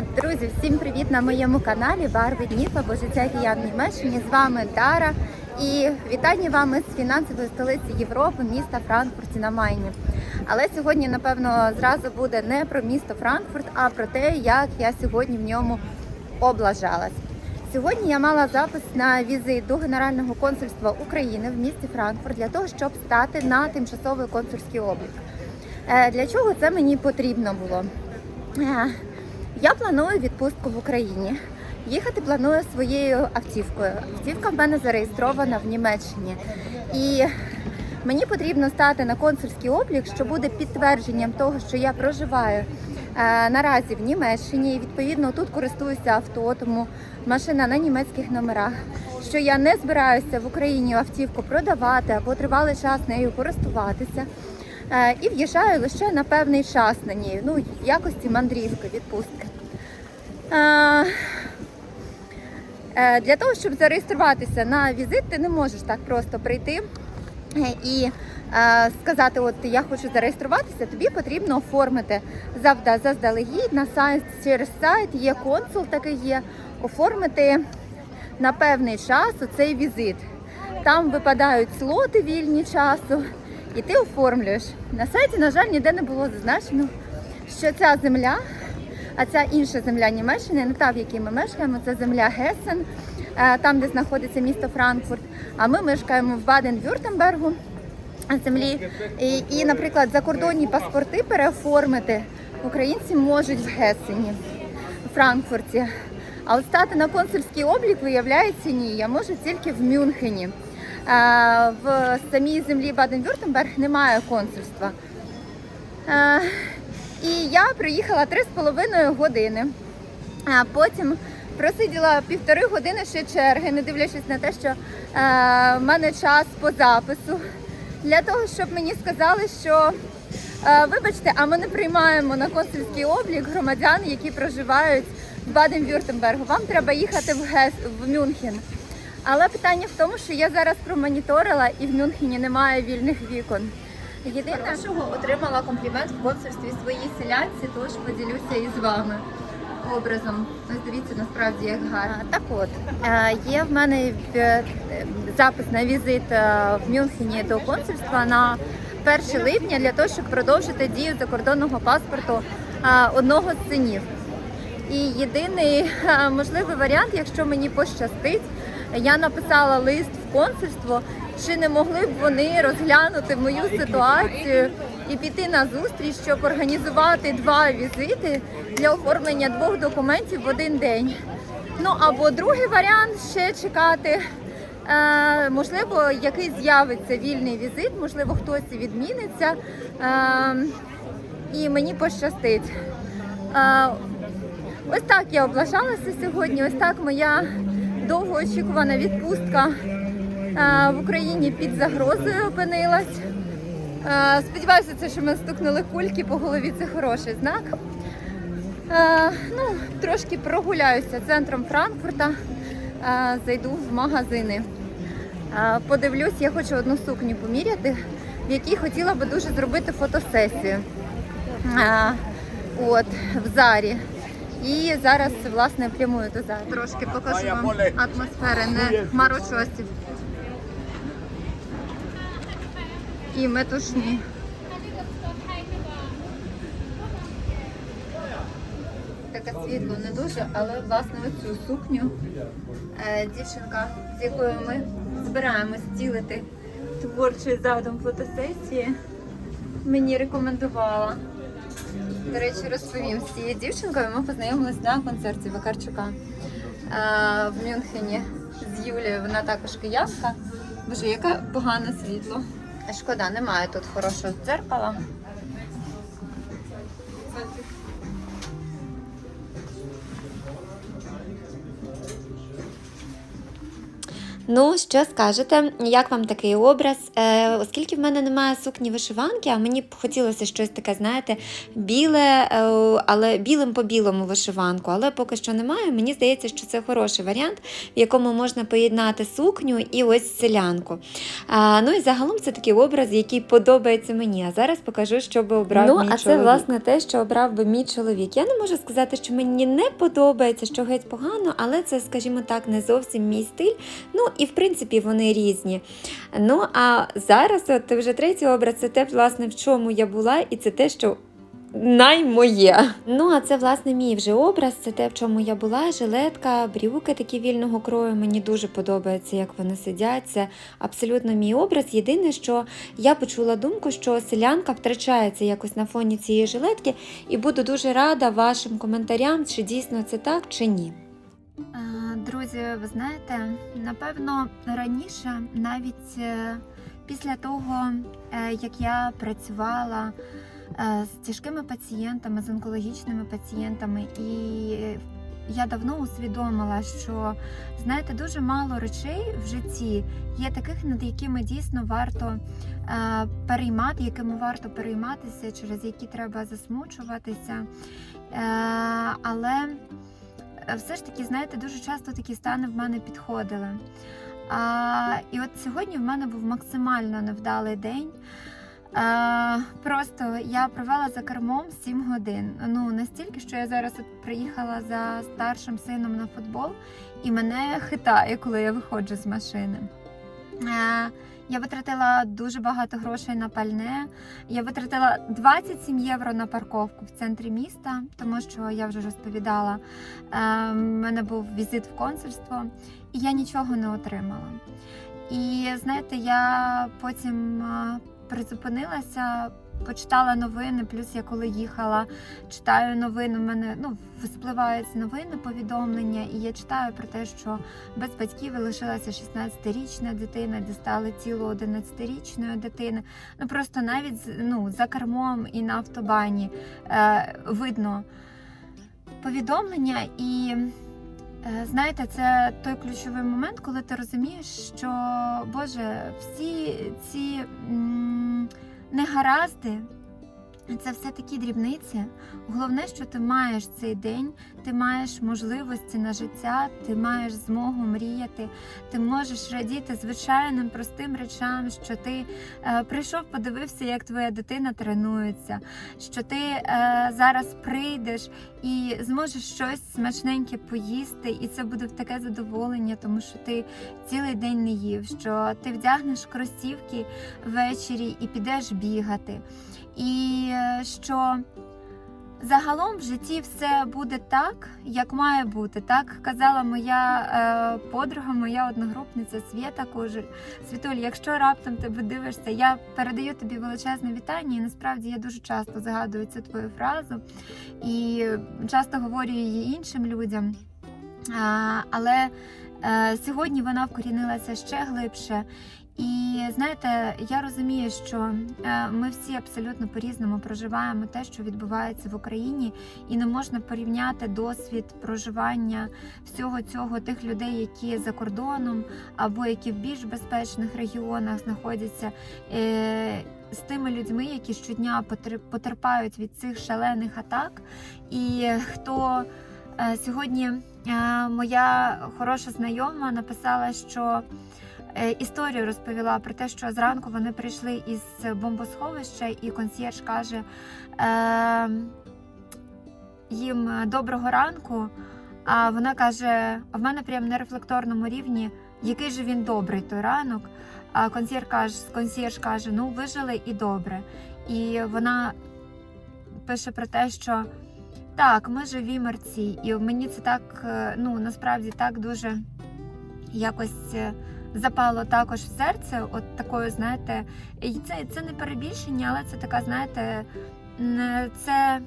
Друзі, всім привіт на моєму каналі Барви днів або життя киян Німеччині. З вами Дара і вітання вами з фінансової столиці Європи, міста Франкфурті на Майні. Але сьогодні, напевно, зразу буде не про місто Франкфурт, а про те, як я сьогодні в ньому облажалась. Сьогодні я мала запис на візит до Генерального консульства України в місті Франкфурт для того, щоб стати на тимчасовий консульський облік. Е, Для чого це мені потрібно було? Я планую відпустку в Україні. Їхати планую своєю автівкою. Автівка в мене зареєстрована в Німеччині. І мені потрібно стати на консульський облік, що буде підтвердженням того, що я проживаю е, наразі в Німеччині. І відповідно тут користуюся авто, тому машина на німецьких номерах. Що я не збираюся в Україні автівку продавати або тривалий час нею користуватися. Е, І в'їжджаю лише на певний час на ній, ну, в якості мандрівки, відпустки. Е, е, Для того, щоб зареєструватися на візит, ти не можеш так просто прийти і сказати, от я хочу зареєструватися, тобі потрібно оформити завда заздалегідь на сайт через сайт, є консул такий є, оформити на певний час оцей візит. Там випадають слоти вільні часу, і ти оформлюєш. На сайті, на жаль, ніде не було зазначено, що ця земля, а ця інша земля Німеччини, не та, в якій ми мешкаємо, це земля Гесен, е, там, де знаходиться місто Франкфурт. А ми мешкаємо в Баден-Вюртембергу землі. І, і, наприклад, закордонні паспорти переоформити українці можуть в Гесені, у Франкфурті. А от стати на консульський облік, виявляється, ні. Я можу тільки в Мюнхені. В самій землі Баден-Вюртемберг немає консульства. І я приїхала три з половиною години. А потім просиділа півтори години ще черги, не дивлячись на те, що в мене час по запису. Для того, щоб мені сказали, що вибачте, а ми не приймаємо на консульський облік громадян, які проживають в Баден-Вюртембергу. Вам треба їхати в Гес в Мюнхен. Але питання в тому, що я зараз промоніторила і в Мюнхені немає вільних вікон. Єдине, що отримала комплімент в консульстві своїй селянці, тож поділюся із вами образом. Ось дивіться, насправді як гарно. Так от, е, є в мене е, запис на візит е, в Мюнхені до консульства на 1 липня для того, щоб продовжити дію закордонного паспорту одного з синів. І єдиний можливий варіант, якщо мені пощастить, я написала лист в консульство, чи не могли б вони розглянути мою ситуацію і піти на зустріч, щоб організувати два візити для оформлення двох документів в один день. Ну або другий варіант ще чекати. Е, можливо, який з'явиться вільний візит, можливо, хтось відміниться, е, і мені пощастить. Е, Ось так я облажалася сьогодні. Ось так моя довгоочікувана відпустка е, в Україні під загрозою опинилась. Е, Сподіваюся, це, що ми стукнули кульки по голові, це хороший знак. Е, Ну, трошки прогуляюся центром Франкфурта, зайду в магазини. Подивлюсь, я хочу одну сукню поміряти, в якій хотіла би дуже зробити фотосесію. От, в зарі. І зараз, власне, прямую до зарі. Трошки покажу вам атмосфери, не хмарочосів. І метушні. Таке світло не дуже, але власне оцю сукню е, дівчинка, з якою ми збираємось втілити творчий задум фотосесії, мені рекомендувала. До речі, розповім з цією дівчинкою. Ми познайомилися на концерті Вакарчука е, в Мюнхені з Юлією. Вона також киянка. Боже, яке погане світло. Шкода, немає тут хорошого дзеркала. Ну, що скажете, як вам такий образ? Е, оскільки в мене немає сукні вишиванки, а мені б хотілося щось таке, знаєте, біле, е, але білим по білому вишиванку, але поки що немає. Мені здається, що це хороший варіант, в якому можна поєднати сукню і ось селянку. А, ну і загалом це такий образ, який подобається мені. А зараз покажу, що би обрав Ну, мій а це, власне, те, що обрав би мій чоловік. Я не можу сказати, що мені не подобається, що геть погано, але це, скажімо так, не зовсім мій стиль. Ну і в принципі вони різні. Ну а зараз, от вже третій образ, це те, власне, в чому я була, і це те, що. Наймоє. Ну, а це, власне, мій вже образ, це те, в чому я була, жилетка, брюки такі вільного крою. Мені дуже подобається, як вони сидять. Це абсолютно мій образ. Єдине, що я почула думку, що селянка втрачається якось на фоні цієї жилетки, і буду дуже рада вашим коментарям, чи дійсно це так, чи ні. Е, Друзі, ви знаєте, напевно, раніше, навіть е, після того, е, як я працювала з тяжкими пацієнтами, з онкологічними пацієнтами, і я давно усвідомила, що знаєте, дуже мало речей в житті є таких, над якими дійсно варто переймати, якими варто перейматися, через які треба засмучуватися. Але все ж таки, знаєте, дуже часто такі стани в мене підходили. А, і от сьогодні в мене був максимально невдалий день. А, просто я провела за кермом 7 годин. Ну настільки, що я зараз от приїхала за старшим сином на футбол, і мене хитає, коли я виходжу з машини. А, я витратила дуже багато грошей на пальне. Я витратила 27 євро на парковку в центрі міста, тому що я вже розповідала. У мене був візит в консульство, і я нічого не отримала. І знаєте, я потім е, призупинилася, почитала новини. Плюс я коли їхала, читаю новини. У мене ну спливають з новини повідомлення, і я читаю про те, що без батьків лишилася 16-річна дитина, дістали тіло 11-річної дитини. Ну просто навіть ну, за кермом і на автобані е, видно повідомлення і. е, Знаєте, це той ключовий момент, коли ти розумієш, що Боже, всі ці негаразди, це все такі дрібниці. Головне, що ти маєш цей день, ти маєш можливості на життя, ти маєш змогу мріяти, ти можеш радіти звичайним простим речам, що ти е, прийшов, подивився, як твоя дитина тренується, що ти е, зараз прийдеш і зможеш щось смачненьке поїсти, і це буде таке задоволення, тому що ти цілий день не їв, що ти вдягнеш кросівки ввечері і підеш бігати. І е, що загалом в житті все буде так, як має бути. Так казала моя е, подруга, моя одногрупниця Свята Кожель. Світуль, якщо раптом тебе дивишся, я передаю тобі величезне вітання. І насправді я дуже часто згадую цю твою фразу і часто говорю її іншим людям. Але е, сьогодні вона вкорінилася ще глибше. І знаєте, я розумію, що е, ми всі абсолютно по-різному проживаємо те, що відбувається в Україні, і не можна порівняти досвід проживання всього цього тих людей, які за кордоном або які в більш безпечних регіонах знаходяться. е, З тими людьми, які щодня потерпають від цих шалених атак, і хто е, сьогодні моя хороша знайома написала, що історію розповіла про те, що зранку вони прийшли із бомбосховища, і консьєрж каже е, їм е, доброго ранку. А вона каже: в мене прямо на рефлекторному рівні, який же він добрий той ранок. А консьєрж каже, консьєрж каже: ну вижили і добре. І вона пише про те, що так, ми живі мерці, і мені це так е, ну насправді так дуже якось е, запало також в серце. От такою, знаєте, це, це не перебільшення, але це така, знаєте, це.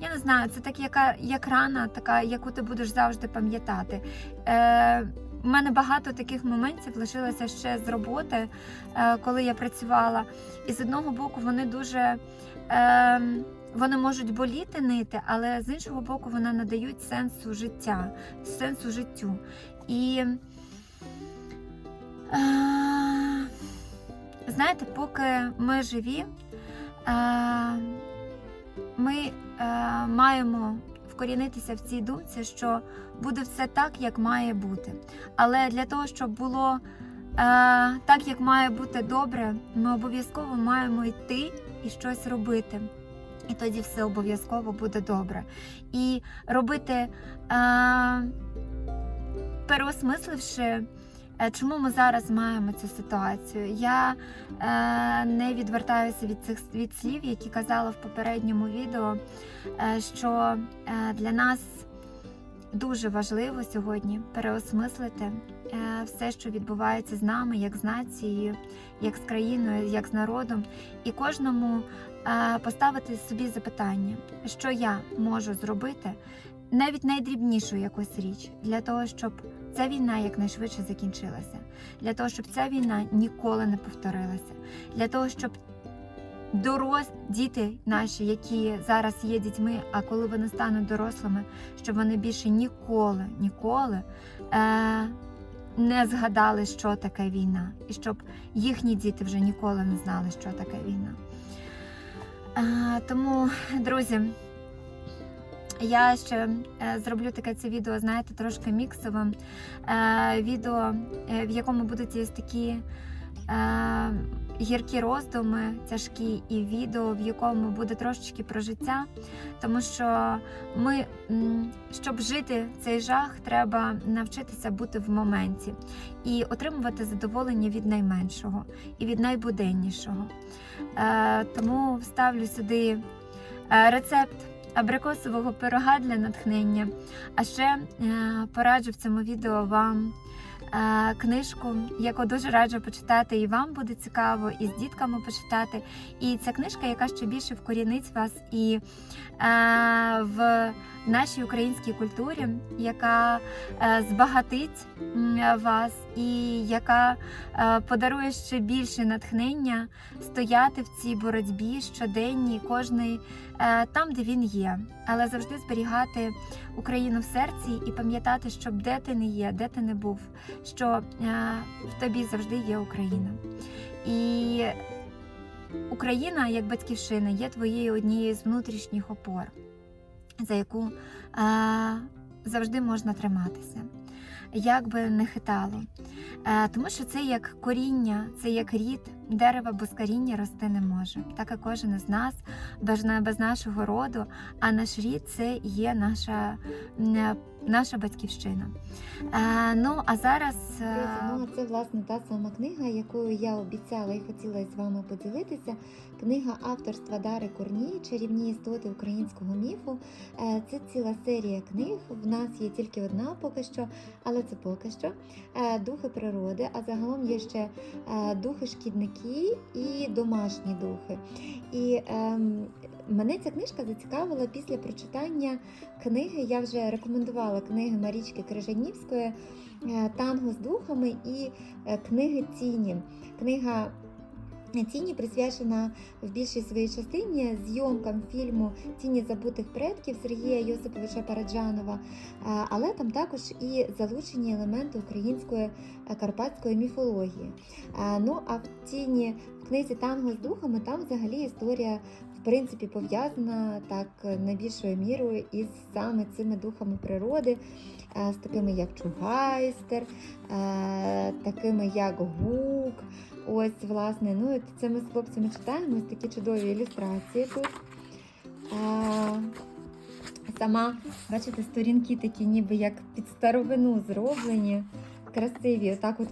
Я не знаю, це так, яка як рана, така, яку ти будеш завжди пам'ятати. Е, у мене багато таких моментів лишилося ще з роботи, е, коли я працювала. І з одного боку вони дуже е, вони можуть боліти нити, але з іншого боку, вони надають сенсу життя, сенсу життю. І Знаєте, поки ми живі, ми маємо вкорінитися в цій думці, що буде все так, як має бути. Але для того, щоб було так, як має бути добре, ми обов'язково маємо йти і щось робити. І тоді все обов'язково буде добре. І робити, переосмисливши, чому ми зараз маємо цю ситуацію. Я е, не відвертаюся від цих від слів, які казала в попередньому відео, е, що е, для нас дуже важливо сьогодні переосмислити е, все, що відбувається з нами, як з нацією, як з країною, як з народом, і кожному е, поставити собі запитання, що я можу зробити, навіть найдрібнішу якусь річ, для того, щоб ця війна якнайшвидше закінчилася, для того, щоб ця війна ніколи не повторилася, для того, щоб дорос діти наші, які зараз є дітьми, а коли вони стануть дорослими, щоб вони більше ніколи, ніколи е, не згадали, що таке війна, і щоб їхні діти вже ніколи не знали, що таке війна. Е, тому, друзі, я ще е, зроблю таке це відео, знаєте, трошки міксовим. Е, відео, е, в якому будуть ось такі гіркі роздуми, тяжкі, і відео, в якому буде трошечки про життя. Тому що ми, щоб жити цей жах, треба навчитися бути в моменті і отримувати задоволення від найменшого і від найбуденнішого. Тому вставлю сюди рецепт абрикосового пирога для натхнення. А ще е, пораджу в цьому відео вам е, книжку, яку дуже раджу почитати, і вам буде цікаво, і з дітками почитати. І ця книжка, яка ще більше вкорінить вас і е, в нашій українській культурі, яка збагатить вас, і яка е, подарує ще більше натхнення стояти в цій боротьбі щоденній, кожний е, там, де він є, але завжди зберігати Україну в серці і пам'ятати, що де ти не є, де ти не був, що е, в тобі завжди є Україна. І Україна, як батьківщина, є твоєю однією з внутрішніх опор, за яку завжди можна триматися. Як би не хитало. Е, тому що це як коріння, це як рід, дерева без коріння рости не може. Так і кожен із нас без, на- без нашого роду, а наш рід це є наша, наша батьківщина. Е, ну, а зараз. е, Ну, це власне та сама книга, якою я обіцяла і хотіла з вами поділитися. Книга авторства Дари Корній Чарівні істоти українського міфу. Е, Це ціла серія книг. В нас є тільки одна поки що, але це поки що. Е, Духи природи, а загалом є ще е, духи шкідники і домашні духи. І ем, мене ця книжка зацікавила після прочитання книги. Я вже рекомендувала книги Марічки Крижанівської е, Танго з духами і е, книги Тіні. Книга Тіні присвячена в більшій своїй частині зйомкам фільму Тіні забутих предків Сергія Йосиповича Параджанова, Е, але там також і залучені елементи української карпатської міфології. Ну а в тіні в книзі Танго з духами там взагалі історія принципі пов'язана так е, найбільшою мірою із саме цими духами природи, е, з такими як Чугайстер, е, такими як Гук. Ось, власне, ну це ми з хлопцями читаємо ось такі чудові ілюстрації тут. Сама, бачите, сторінки такі, ніби як під старовину зроблені. Красиві, отак от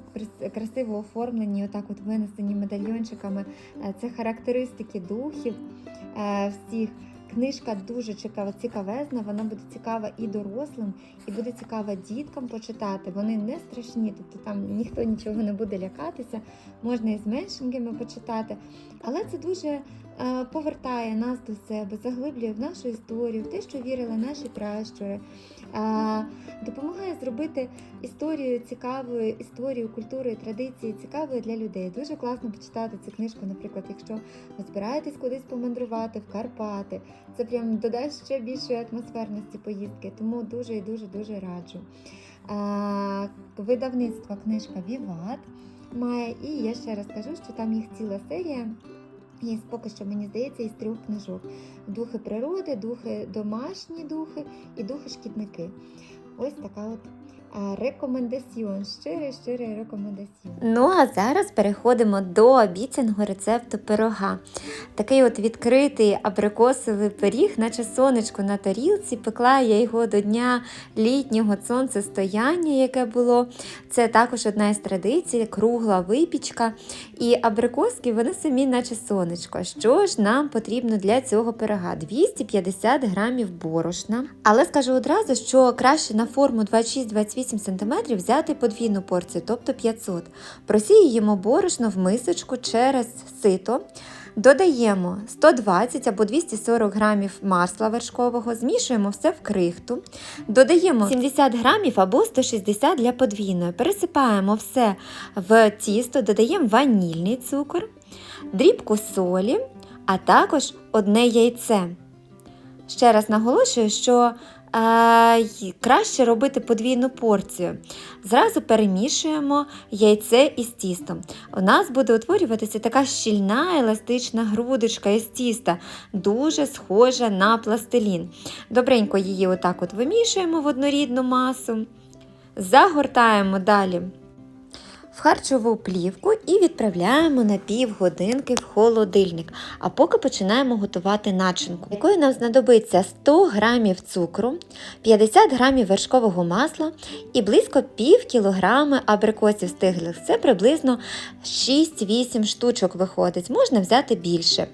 красиво оформлені, отак от винесені медальйончиками. Е, Це характеристики духів е, всіх. Книжка дуже цікава, цікавезна, вона буде цікава і дорослим, і буде цікава діткам почитати. Вони не страшні, тобто там ніхто нічого не буде лякатися, можна і з меншенькими почитати. Але це дуже е, повертає нас до себе, заглиблює в нашу історію, в те, що вірили наші пращури, е, допомагає зробити історію цікавою, історію культури традиції цікавою для людей. Дуже класно почитати цю книжку, наприклад, якщо ви збираєтесь кудись помандрувати в Карпати. Це прям додасть ще більшої атмосферності поїздки, тому дуже і дуже дуже раджу. Видавництво книжка Віват. має. І я ще раз кажу, що там їх ціла серія. І поки що, мені здається, із трьох книжок: духи природи, духи домашні духи і духи шкідники. Ось така от рекомендаціон, щирий, щирий рекомендаціон. Ну а зараз переходимо до обіцяного рецепту пирога. Такий от відкритий абрикосовий пиріг, наче сонечко на тарілці. Пекла я його до дня літнього сонцестояння, яке було. Це також одна із традицій, кругла випічка. І абрикоски вони самі, наче сонечко. Що ж нам потрібно для цього пирога? 250 грамів борошна. Але скажу одразу, що краще на форму 26-28 см взяти подвійну порцію, тобто 500. Просіюємо борошно в мисочку через сито. Додаємо 120 або 240 грамів масла вершкового, змішуємо все в крихту, додаємо 70 грамів або 160 для подвійної. Пересипаємо все в тісто, додаємо ванільний цукор, дрібку солі, а також одне яйце. Ще раз наголошую, що краще робити подвійну порцію. Зразу перемішуємо яйце із тістом. У нас буде утворюватися така щільна еластична грудочка із тіста, дуже схожа на пластилін. Добренько її отак от вимішуємо в однорідну масу, загортаємо далі в харчову плівку і відправляємо на півгодинки в холодильник. А поки починаємо готувати начинку, якою нам знадобиться 100 грамів цукру, 50 грамів вершкового масла і близько пів кілограми абрикосів стиглих. Це приблизно 6-8 штучок виходить, можна взяти більше.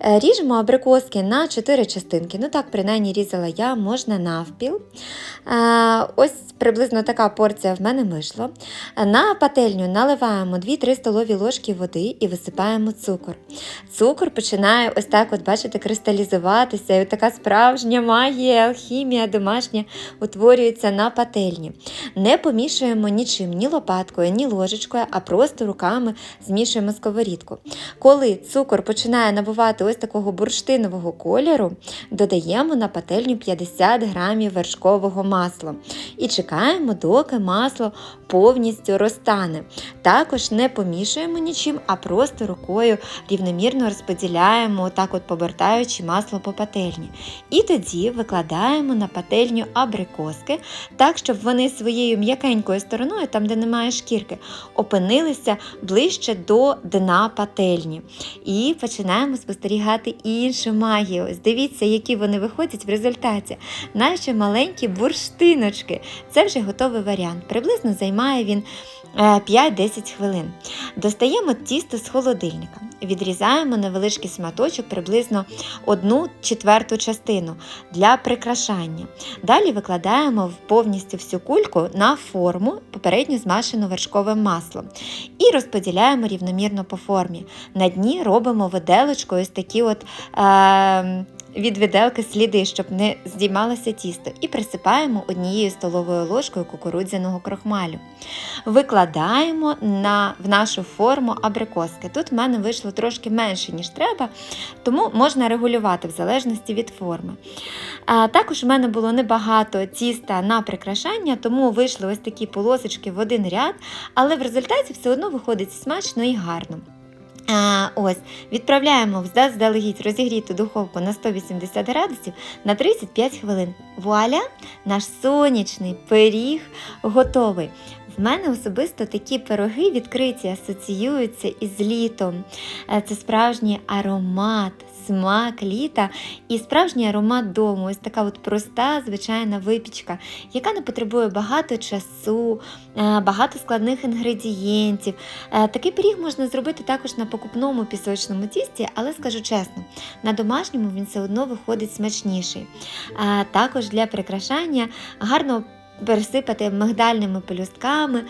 Е, Ріжемо абрикоски на 4 частинки. Ну так, принаймні різала я, можна навпіл. Е, Ось приблизно така порція в мене вийшла. На пательню наливаємо 2-3 столові ложки води і висипаємо цукор. Цукор починає ось так, от бачите, кристалізуватися, і от така справжня магія, алхімія домашня утворюється на пательні. Не помішуємо нічим, ні лопаткою, ні ложечкою, а просто руками змішуємо сковорідку. Коли цукор починає набувати ось такого бурштинового кольору, додаємо на пательню 50 грамів вершкового масла і чекаємо, доки масло повністю розтане. Також не помішуємо нічим, а просто рукою рівномірно розподіляємо, так от повертаючи масло по пательні. І тоді викладаємо на пательню абрикоски, так, щоб вони своєю м'якенькою стороною, там де немає шкірки, опинилися ближче до дна пательні. І починаємо спостерігати іншу магію. Ось дивіться, які вони виходять в результаті. Наші маленькі бурштиночки. Це вже готовий варіант. Приблизно займає він 5-10 хвилин. Достаємо тісто з холодильника, відрізаємо невеличкий сматочок, приблизно 1 четверту частину для прикрашання. Далі викладаємо повністю всю кульку на форму, попередньо змашену вершковим маслом, і розподіляємо рівномірно по формі. На дні робимо виделочкою ось такі от. Е- від виделки сліди, щоб не здіймалося тісто, і присипаємо однією столовою ложкою кукурудзяного крохмалю. Викладаємо на, в нашу форму абрикоски. Тут в мене вийшло трошки менше, ніж треба, тому можна регулювати в залежності від форми. А, також в мене було небагато тіста на прикрашання, тому вийшли ось такі полосочки в один ряд, але в результаті все одно виходить смачно і гарно. А, ось, відправляємо заздалегідь розігріту духовку на 180 градусів на 35 хвилин. Вуаля, наш сонячний пиріг готовий. В мене особисто такі пироги відкриті асоціюються із літом. Е, Це справжній аромат, смак літа і справжній аромат дому. Ось така от проста, звичайна випічка, яка не потребує багато часу, е, багато складних інгредієнтів. Е, Такий пиріг можна зробити також на покупному пісочному тісті, але скажу чесно, на домашньому він все одно виходить смачніший. Е, Також для прикрашання гарно пересипати мигдальними пелюстками,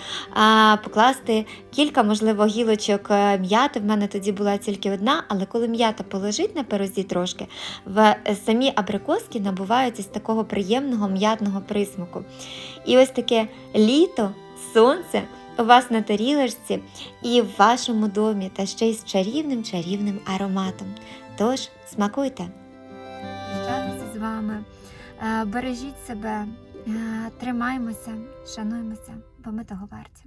покласти кілька, можливо, гілочок е, м'яти. В мене тоді була тільки одна, але коли м'ята полежить на пирозі трошки, в е, самі абрикоски набуваються з такого приємного м'ятного присмаку. І ось таке літо, сонце у вас на тарілочці і в вашому домі, та ще й з чарівним чарівним ароматом. Тож смакуйте! Прощатися з вами. Е, Бережіть себе, е, шануємося, бо ми того варті.